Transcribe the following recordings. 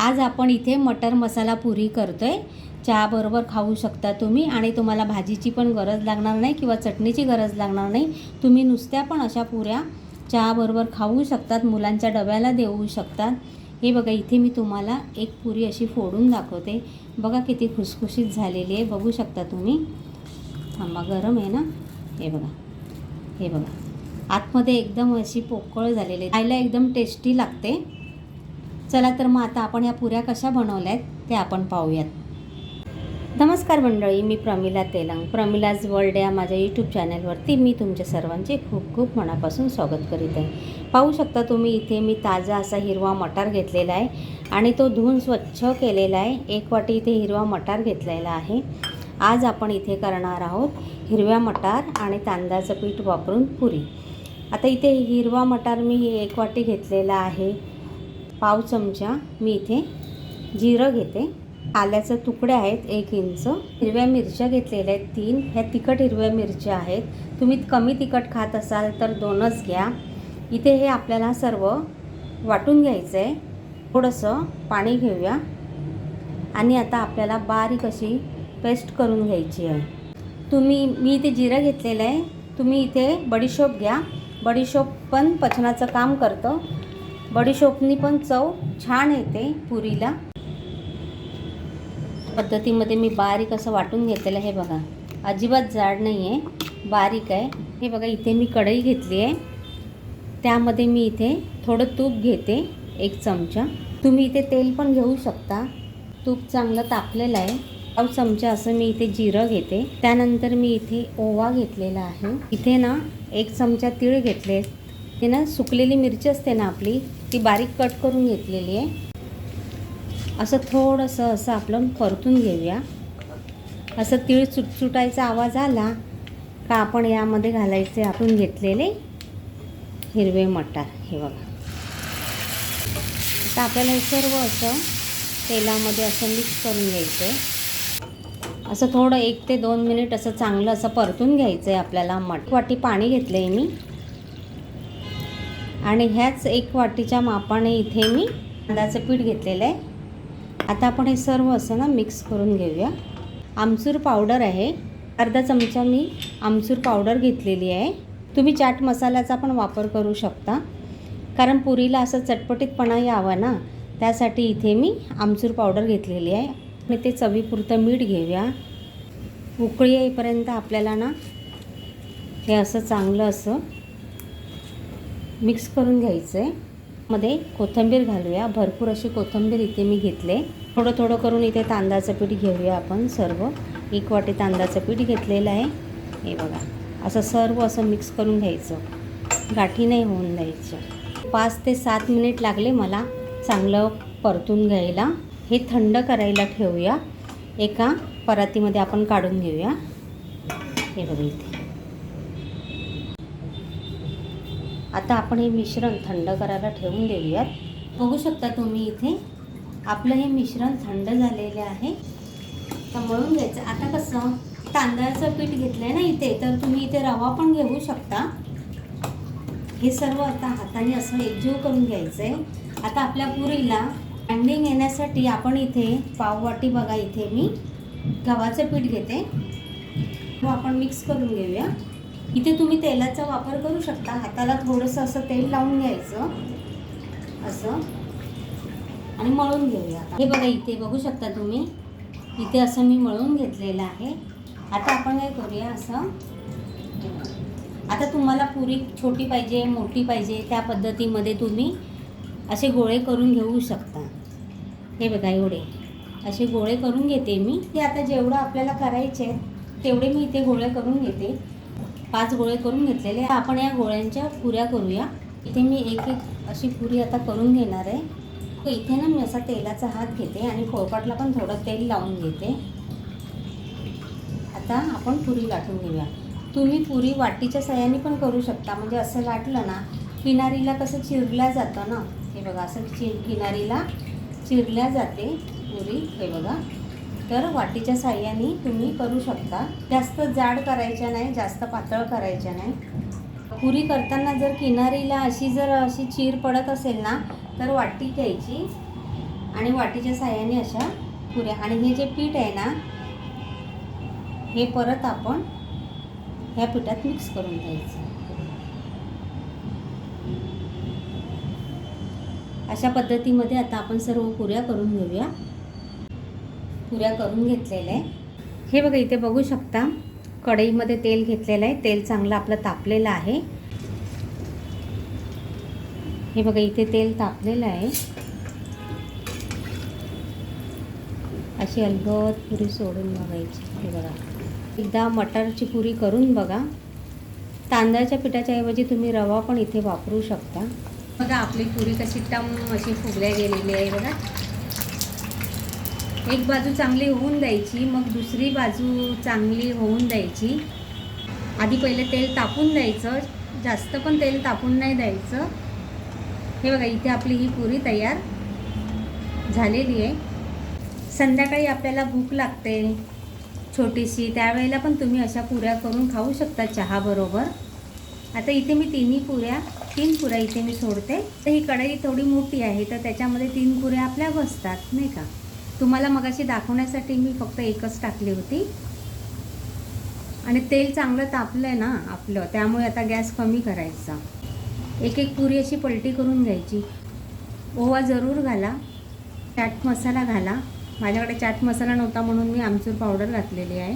आज आपण इथे मटर मसाला पुरी करतो आहे चहाबरोबर खाऊ शकता तुम्ही आणि तुम्हाला भाजीची पण गरज लागणार नाही किंवा चटणीची गरज लागणार नाही. तुम्ही नुसत्या पण अशा पुऱ्या चहाबरोबर खाऊ शकतात मुलांच्या डब्याला देऊ शकतात. हे बघा इथे मी तुम्हाला एक पुरी अशी फोडून दाखवते. बघा किती खुसखुशीत झालेली आहे बघू शकता तुम्ही. थांबा गरम आहे ना? हे बघा हे बघा. आतमध्ये एकदम अशी पोकळ झालेली आहे. खायला एकदम टेस्टी लागते. चला तर मग आता आपण या पुऱ्या कशा बनवल्या आहेत ते आपण पाहूयात. नमस्कार मंडळी मी प्रमिला तेलंग. प्रमिलाज वर्ल्ड या माझ्या यूट्यूब चॅनलवरती मी तुमच्या सर्वांचे खूप खूप मनापासून स्वागत करीत आहे. पाहू शकता तुम्ही इथे मी ताजा असा हिरवा मटार घेतलेला आहे आणि तो धुवून स्वच्छ केलेला आहे. एक वाटी इथे हिरवा मटार घेतलेला आहे. आज आपण इथे करणार आहोत हिरव्या मटार आणि तांदळाचं पीठ वापरून पुरी. आता इथे हिरवा मटार मी एक वाटी घेतलेला आहे. पाव चमचा मी इथे जिरं घेते. आल्याचे तुकडे आहेत एक इंच. हिरव्या मिरच्या घेतलेल्या आहेत तीन. ह्या तिखट हिरव्या मिरच्या आहेत. तुम्ही कमी तिखट खात असाल तर दोनच घ्या. इथे हे आपल्याला सर्व वाटून घ्यायचं आहे थोडंसं पाणी घेऊया. आणि आता आपल्याला बारीक अशी पेस्ट करून घ्यायची आहे. तुम्ही मी इथे जिरं घेतलेलं आहे. तुम्ही इथे बडीशोप घ्या. बडीशोप पण पचनाचं काम करतं. बडीशोपनी पण चव छान येते पुरीला. पद्धतीमध्ये मी बारीक असं वाटून घेतलेलं हे बघा. अजिबात जाड नाही आहे बारीक आहे. हे बघा इथे मी कढई घेतली आहे. त्यामध्ये मी इथे थोडं तूप घेते एक चमचा. तुम्ही इथे तेल पण घेऊ शकता. तूप चांगलं तापलेलं आहे. पाव चमचा असं मी इथे जिरं घेते. त्यानंतर मी इथे ओवा घेतलेला आहे. इथे ना एक चमचा तीळ घेतले ते ना सुकलेली मिरची असते ना आपली ती बारीक कट करून घेतलेली आहे. असं थोडंसं असं आपलं परतून घेऊया. असं तीळ चुटचुटायचा आवाज आला का आपण यामध्ये घालायचे आपण घेतलेले हिरवे मटार. हे बघा. आता आपल्याला हे सर्व असं तेलामध्ये असं मिक्स करून घ्यायचं आहे असं थोडं एक ते दोन मिनिट असं चांगलं असं परतून घ्यायचं आहे आपल्याला मट. वाटी पाणी घेतलं आहे मी. आणि ह्याच एक वाटीच्या मापाने इथे मी तांदळाचं पीठ घेतलेलं आहे. आता आपण हे सर्व असं ना मिक्स करून घेऊया. आमचूर पावडर आहे. अर्धा चमचा मी आमचूर पावडर घेतलेली आहे. तुम्ही चाट मसाल्याचा पण वापर करू शकता. कारण पुरीला असं चटपटीतपणा यावा ना त्यासाठी इथे मी आमचूर पावडर घेतलेली आहे. आणि ते चवीपुरतं मीठ घेऊया. उकळी येईपर्यंत आपल्याला ना हे असं चांगलं असं मिक्स करून घ्यायचं. आहे मध्ये कोथिंबीर घालूया. भरपूर अशी कोथिंबीर इथे मी घेतले. थोडं थोडं करून इथे तांदळाचं पीठ घेऊया आपण सर्व. एक वाटी तांदळाचं पीठ घेतलेलं आहे. हे बघा. असं सर्व असं मिक्स करून घ्यायचं. गाठी नाही होऊन द्यायचं. पाच ते सात मिनिट लागले मला चांगलं परतून घ्यायला. हे थंड करायला ठेवूया. एका परातीमध्ये आपण काढून घेऊया. हे बघा इथे. आता आपण हे मिश्रण थंड करायला ठेवून देऊयात. बघू शकता तुम्ही इथे आपलं हे मिश्रण थंड झालेले आहे. तर मळून घ्यायचं. आता कसं तांदळाचं पीठ घेतलं आहे ना इथे तर तुम्ही इथे रवा पण घेऊ शकता. हे सर्व आता हाताने असं एकजीव करून घ्यायचं आहे आता आपल्या पुरीला ब्रँडिंग येण्यासाठी आपण इथे पाववाटी बघा इथे मी गव्हाचं पीठ घेते. व आपण मिक्स करून घेऊया. इथे तुम्ही तेलाचा वापर करू शकता. हाताला थोडंसं असं तेल लावून घ्यायचं. असं. आणि मळून घेऊया हे बघा इथे बघू शकता तुम्ही. इथे असं मी मळून घेतलेलं आहे. आता आपण काय करूया असं. आता तुम्हाला पुरी छोटी पाहिजे मोठी पाहिजे त्या पद्धतीमध्ये तुम्ही असे गोळे करून घेऊ शकता. हे बघा एवढे. असे गोळे करून घेते मी. ते आता जेवढं आपल्याला करायचे आहे तेवढे मी इथे गोळे करून घेते. पाच गोळे करून घेतलेले आपण या गोळ्यांच्या पुऱ्या करूया. इथे मी एक एक अशी पुरी आता करून घेणार आहे. तर इथे ना मी असा तेलाचा हात घेते आणि पोळपाटला पण थोडं तेल लावून घेते. आता आपण पुरी लाटून घेऊया. तुम्ही पुरी वाटीच्या सहाय्याने पण करू शकता. म्हणजे असं लाटलं ना किनारीला कसं चिरल्या जातं ना हे बघा असं चिर किनारीला चिरल्या जाते पुरी हे बघा. तर वाटीच्या साह्याने तुम्ही करू शकता. जास्त जाड करायच्या नाही जास्त पातळ करायच्या नाही. पुरी करताना जर किनारीला अशी जर अशी चीर पडत असेल ना तर वाटी घ्यायची आणि वाटीच्या साह्याने अशा पुऱ्या. आणि हे जे पीठ आहे ना हे परत आपण ह्या पिठात मिक्स करून द्यायचं अशा पद्धतीमध्ये आता आपण सर्व पुऱ्या करून घेऊया. पुऱ्या करून घेतलेल्या आहे. हे बघा इथे बघू शकता कढईमध्ये तेल घेतलेलं आहे. तेल चांगलं आपलं तापलेलं आहे. हे बघा इथे तेल तापलेलं आहे. अशी अलगद पुरी सोडून बघायची. हे बघा. एकदा मटारची पुरी करून बघा. तांदळाच्या पिठाच्या ऐवजी तुम्ही रवा पण इथे वापरू शकता. बघा आपली पुरी कशी टम अशी फुगल्या गेलेली आहे. बघा. एक बाजू चांगली होऊन द्यायची मग दुसरी बाजू चांगली होऊन द्यायची. आधी पहिले तेल तापून द्यायचं जास्त पण तेल तापून नाही द्यायचं. हे बघा इथे आपली ही पुरी तयार झालेली आहे. संध्याकाळी आपल्याला भूक लागते छोटीशी त्यावेळेला पण तुम्ही अशा पुऱ्या करून खाऊ शकता चहाबरोबर आता इथे मी तिन्ही पुऱ्या तीन पुऱ्या इथे मी सोडते. तर ही कढई थोडी मोठी आहे तर त्याच्यामध्ये तीन पुऱ्या आपल्या बसतात नाही का? तुम्हाला मगाशी दाखवण्यासाठी मी फक्त एकच टाकली होती. आणि तेल चांगलं तापलं आहे ना आपलं त्यामुळे आता गॅस कमी करायचा. एक एक पुरी अशी पलटी करून घ्यायची. ओवा जरूर घाला चाट मसाला घाला. माझ्याकडे चाट मसाला नव्हता म्हणून मी आमचूर पावडर घातलेली आहे.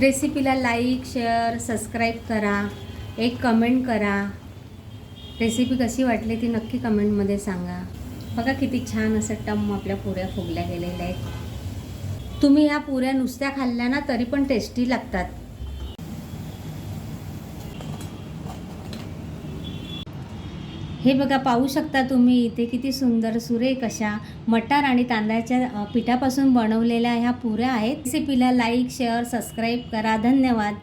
रेसिपीला लाईक शेअर सबस्क्राईब करा. एक कमेंट करा. रेसिपी कशी वाटली ती नक्की कमेंटमध्ये सांगा. बघा किती छान असं टम आपल्या पुऱ्या फुगल्या गेलेल्या आहेत. तुम्ही ह्या पुऱ्या नुसत्या खाल्ल्या ना तरी पण टेस्टी लागतात. हे बघा पाहू शकता तुम्ही इथे किती सुंदर सुरेख अशा मटार आणि तांदळाच्या पिठापासून बनवलेल्या ह्या पुऱ्या आहेत. रेसिपीला लाईक शेअर सबस्क्राईब करा. धन्यवाद.